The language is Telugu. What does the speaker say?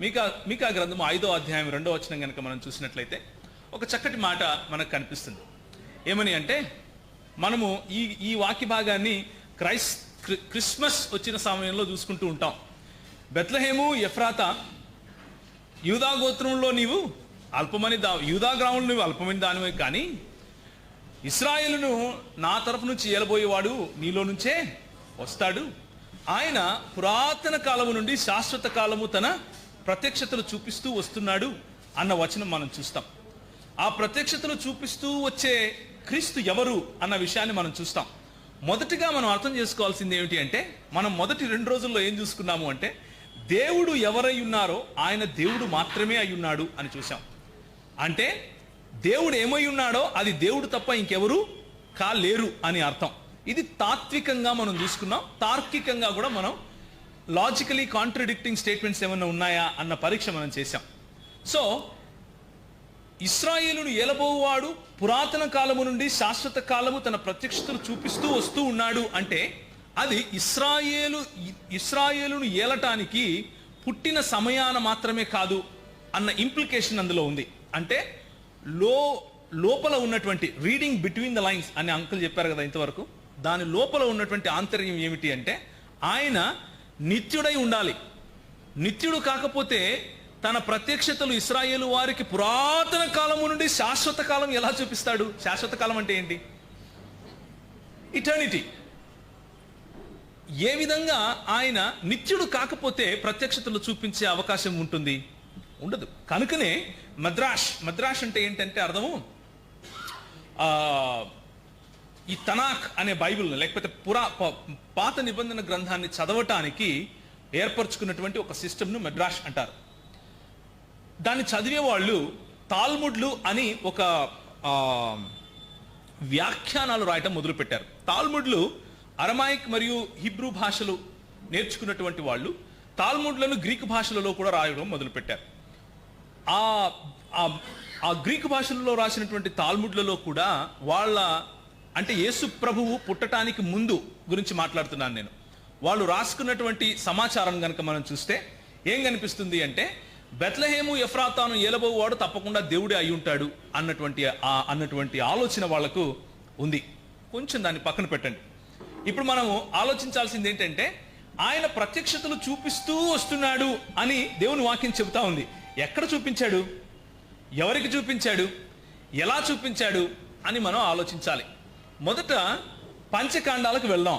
మీకా మీకా గ్రంథము ఐదో అధ్యాయం రెండో వచనం కనుక మనం చూసినట్లయితే ఒక చక్కటి మాట మనకు కనిపిస్తుంది. ఏమని అంటే మనము ఈ ఈ వాక్య భాగాన్ని క్రైస్ క్రిస్మస్ వచ్చిన సమయంలో చూసుకుంటూ ఉంటాం. బెత్లహేము ఎఫ్రాత యూదా గోత్రంలో నీవు అల్పమని దా యూదా గ్రామంలో నువ్వు అల్పమని దానివే కానీ ఇస్రాయేలును నా తరపు నుంచి ఏలబోయేవాడు నీలో నుంచే వస్తాడు. ఆయన పురాతన కాలము నుండి శాశ్వత కాలము తన ప్రత్యక్షతలు చూపిస్తూ వస్తున్నాడు అన్న వచనం మనం చూస్తాం. ఆ ప్రత్యక్షతలు చూపిస్తూ వచ్చే క్రీస్తు ఎవరు అన్న విషయాన్ని మనం చూస్తాం. మొదటిగా మనం అర్థం చేసుకోవాల్సింది ఏమిటి అంటే మనం మొదటి రెండు రోజుల్లో ఏం చూసుకున్నాము అంటే దేవుడు ఎవరై ఉన్నారో ఆయన దేవుడు మాత్రమే అయి ఉన్నాడు అని చూసాం అంటే దేవుడు ఏమై ఉన్నాడో అది దేవుడు తప్ప ఇంకెవరు కాలేరు అని అర్థం. ఇది తాత్వికంగా మనం చూసుకున్నాం. తార్కికంగా కూడా మనం లాజికలీ కాంట్రడిక్టింగ్ స్టేట్మెంట్స్ ఏమైనా ఉన్నాయా అన్న పరీక్ష మనం చేశాం. సో ఇస్రాయేలును ఏలబోవాడు పురాతన కాలము నుండి శాశ్వత కాలము తన ప్రత్యక్షతను చూపిస్తూ వస్తూ ఉన్నాడు అంటే అది ఇస్రాయేలు ఇస్రాయేలును ఏలటానికి పుట్టిన సమయాన మాత్రమే కాదు అన్న ఇంప్లికేషన్ అందులో ఉంది. అంటే లో లోపల ఉన్నటువంటి రీడింగ్ బిట్వీన్ ద లైన్స్ అని అంకుల్ చెప్పారు కదా ఇంతవరకు దాని లోపల ఉన్నటువంటి ఆంతర్యం ఏమిటి అంటే ఆయన నిత్యుడై ఉండాలి. నిత్యుడు కాకపోతే తన ప్రత్యక్షతలు ఇస్రాయేలు వారికి పురాతన కాలము నుండి శాశ్వత కాలం ఎలా చూపిస్తాడు? శాశ్వత కాలం అంటే ఏంటి? ఇటర్నిటీ ఏ విధంగా ఆయన నిత్యుడు కాకపోతే ప్రత్యక్షతలు చూపించే అవకాశం ఉంటుంది? ఉండదు. కనుకనే మద్రాష్ మద్రాష్ అంటే ఏంటంటే అర్థము? ఈ తనాక్ అనే బైబిల్ లేకపోతే పురా ప- పాత నిబంధన గ్రంథాన్ని చదవటానికి ఏర్పరచుకున్నటువంటి ఒక సిస్టమ్ను మెడ్రాష్ అంటారు. దాన్ని చదివే వాళ్ళు తాల్ముడ్లు అని ఒక వ్యాఖ్యానాలు రాయటం మొదలుపెట్టారు. తాల్ముడ్లు అరమాయిక్ మరియు హిబ్రూ భాషలు నేర్చుకున్నటువంటి వాళ్ళు తాల్ముడ్లను గ్రీకు భాషలలో కూడా రాయడం మొదలుపెట్టారు. ఆ ఆ- ఆ గ్రీకు భాషలలో రాసినటువంటి తాల్ముడ్లలో కూడా వాళ్ళ అంటే యేసు ప్రభువు పుట్టటానికి ముందు గురించి మాట్లాడుతున్నాను నేను. వాళ్ళు రాసుకున్నటువంటి సమాచారం కనుక మనం చూస్తే ఏం కనిపిస్తుంది అంటే బెత్లహేము ఎఫ్రాతాను ఏలబోవాడు తప్పకుండా దేవుడే అయి ఉంటాడు అన్నటువంటి ఆ అన్నటువంటి ఆలోచన వాళ్ళకు ఉంది. కొంచెం దాన్ని పక్కన పెట్టండి. ఇప్పుడు మనము ఆలోచించాల్సింది ఏంటంటే ఆయన ప్రత్యక్షతలు చూపిస్తూ వస్తున్నాడు అని దేవుని వాక్యం చెబుతా ఉంది. ఎక్కడ చూపించాడు? ఎవరికి చూపించాడు? ఎలా చూపించాడు? అని మనం ఆలోచించాలి. మొదట పంచకాండాలకు వెళ్దాం.